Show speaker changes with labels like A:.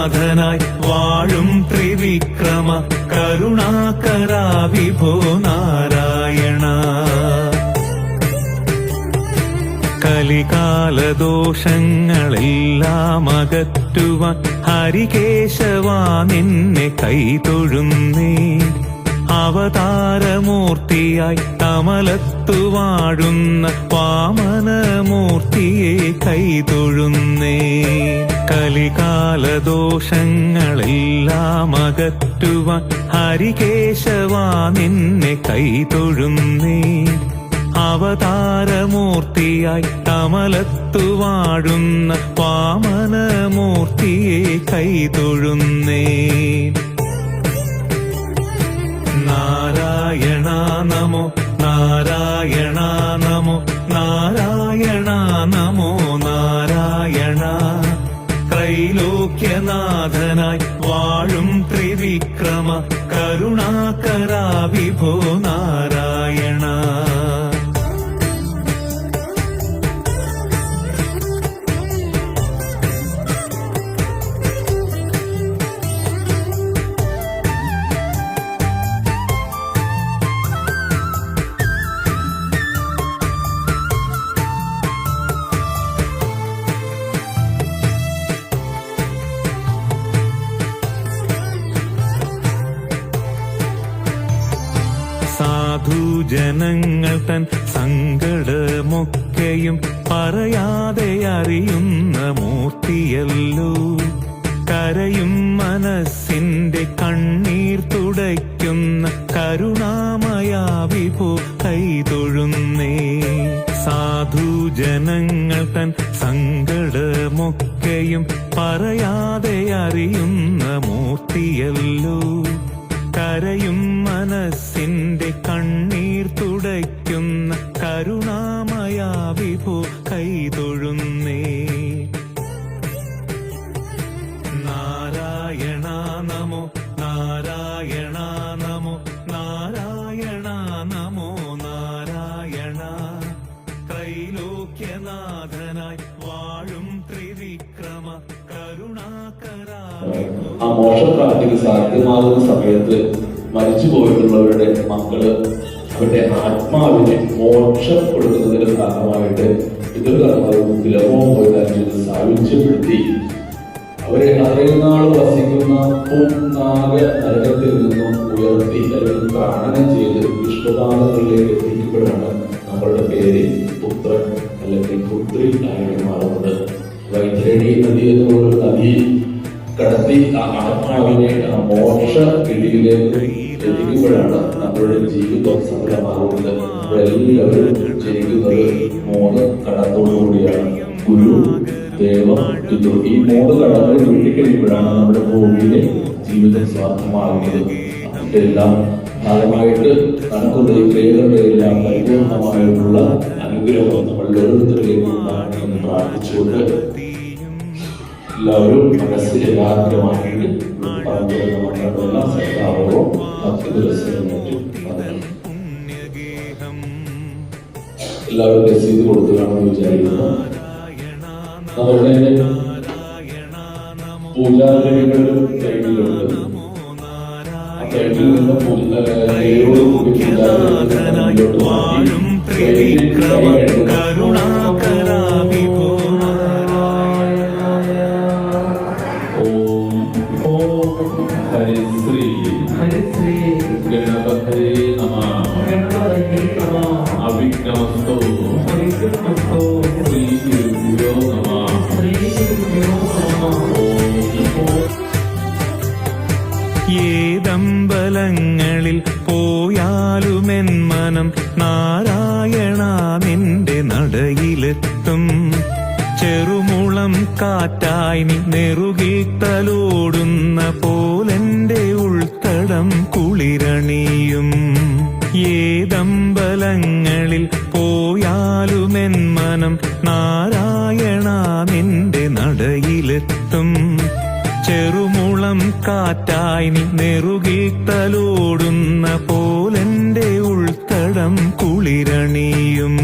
A: ത്രൈലോക്യനാഥനായി വാഴും ത്രിവിക്രമ കരുണാകരാ വിഭോ നാരായണ. കലികാലദോഷങ്ങളെല്ലാം അകറ്റുവാൻ ഹരികേശവാ നിന്നെ കൈതൊഴുന്നേ. അവതാരമൂർത്തിയായി തമലത്തുവാഴുന്ന വാഴുന്ന വാമനമൂർത്തിയെ കൈതൊഴുന്നേ. കലികാലദോഷങ്ങളെല്ലാം അകറ്റുവാൻ ഹരികേശവാ നിന്നെ കൈതൊഴുന്നേ. അവതാരമൂർത്തിയായി കമലത്തു വാഴുന്ന വാമനമൂർത്തിയെ കൈതൊഴുന്നേ. നാരായണ നമോ നാരായണ നമോ നാരായണ നമോ. ത്രൈലോക്യനാഥനായി വാഴും ത്രിവിക്രമ കരുണാകരാ വിഭോ നാരായണ. സാധുജനങ്ങൾ തൻ സങ്കടമൊക്കെയും പറയാതെ അറിയുന്ന മൂർത്തിയല്ലോ. കരയും മനസ്സിന്റെ കണ്ണീർ തുടയ്ക്കുന്ന കരുണാമയാ വിഭോ കൈതൊഴുന്നേ. സാധുജനങ്ങൾ തൻ സങ്കടമൊക്കെയും പറയാതെ അറിയുന്ന മൂർത്തിയല്ലോ. കരയും മനസ്സിന്റെ കണ്ണീർ തുടയ്ക്കുന്ന കരുണാമയാ വിഭോ കൈതൊഴുന്നേ. നാരായണ നമോ നാരായണ നമോ നാരായണ നമോ നാരായണ. ത്രൈലോക്യനാഥനായി വാഴും ത്രിവിക്രമ കരുണാകരാ.
B: ആ മോക്ഷപ്രാപ്തിക്ക് സാധ്യമാകുന്ന സമയത്ത് മരിച്ചു പോയിട്ടുള്ളവരുടെ മക്കൾ അവരുടെ ആത്മാവിനെ മോക്ഷം കൊടുക്കുന്നതിന്റെ ഭാഗമായിട്ട് കർമ്മവും തിലകവും പോയി നൽകിയത് സായുജ്യപ്പെടുത്തി അവരെ അത്രയും വസിക്കുന്ന പുന്നാഗ നരകത്തിൽ നിന്നും ഉയർത്തി അല്ലെങ്കിൽ പ്രാണനം ചെയ്ത് വിഷ്ണുപാദങ്ങളിലേക്ക് എത്തിക്കപ്പെടുന്ന നമ്മളുടെ പേര് പുത്രൻ അല്ലെങ്കിൽ പുത്രി ആയിട്ട് മാറുന്നത് വൈതരണി നദി എന്നുള്ള നദി കടത്തി ആത്മാവിനെ മോക്ഷ കിടിയിലേക്ക് എത്തിക്കുമ്പോഴാണ് നമ്മുടെ ജീവിതം സഫലമാകുന്നത്. നമ്മളെല്ലാവരും ജനിക്കുന്നത് മൂന്ന് കടത്തോടുകൂടിയാണ്. ഗുരു ദേവം പിതൃ. ഈ മൂന്ന് കടങ്ങൾ വീട്ടിക്കഴിയുമ്പോഴാണ് നമ്മുടെ ഭൂമിയിലെ ജീവിതം സ്വാർത്ഥമാകുന്നത് എല്ലാം ഫലമായിട്ട് നടക്കുന്ന ഈ പ്രേതങ്ങളെല്ലാം പരിപൂർണമായിട്ടുള്ള അനുഗ്രഹം നമ്മളുടെ ഓരോരുത്തരിലേക്കും ഉണ്ടാകണമെന്ന് പ്രാർത്ഥിച്ചുകൊണ്ട് എല്ലാവരും മനസ്സിൽ ഏകാഗ്രമായിട്ട് പറഞ്ഞിരുന്ന മക്കളെല്ലാം ശ്രദ്ധാപൂർവം പത്ത് ദിവസം എല്ലാവരും രസീത് കൊടുത്തു കാണുമെന്ന് വിചാരിക്കുന്നു. അവരുടെ പൂജാദ്രവ്യങ്ങളും കൈകളിലുണ്ട് ആ കൈകളിൽ നിന്ന് പൂജ കൂടി പൂജാദ്രവ്യങ്ങൾ
A: ഏതമ്പലങ്ങളിൽ പോയാലുമെൻ മനം നാരായണ നിന്റെ നടയിലെത്തും. ചെറുമുളം കാറ്റായി നീ തലോടുന്ന പോലെന്റെ ഉൾത്തടം കുളിരണിയും. ഏതമ്പലങ്ങളിൽ പോയാലുമെൻ മനം നാരായണ നിന്റെ നടയിലെത്തും. ചെറുമുളം കാറ്റായി നീ നെറുകിൽ തലോടുന്ന പോലെന്റെ ഉൾത്തടം കുളിരണിയും.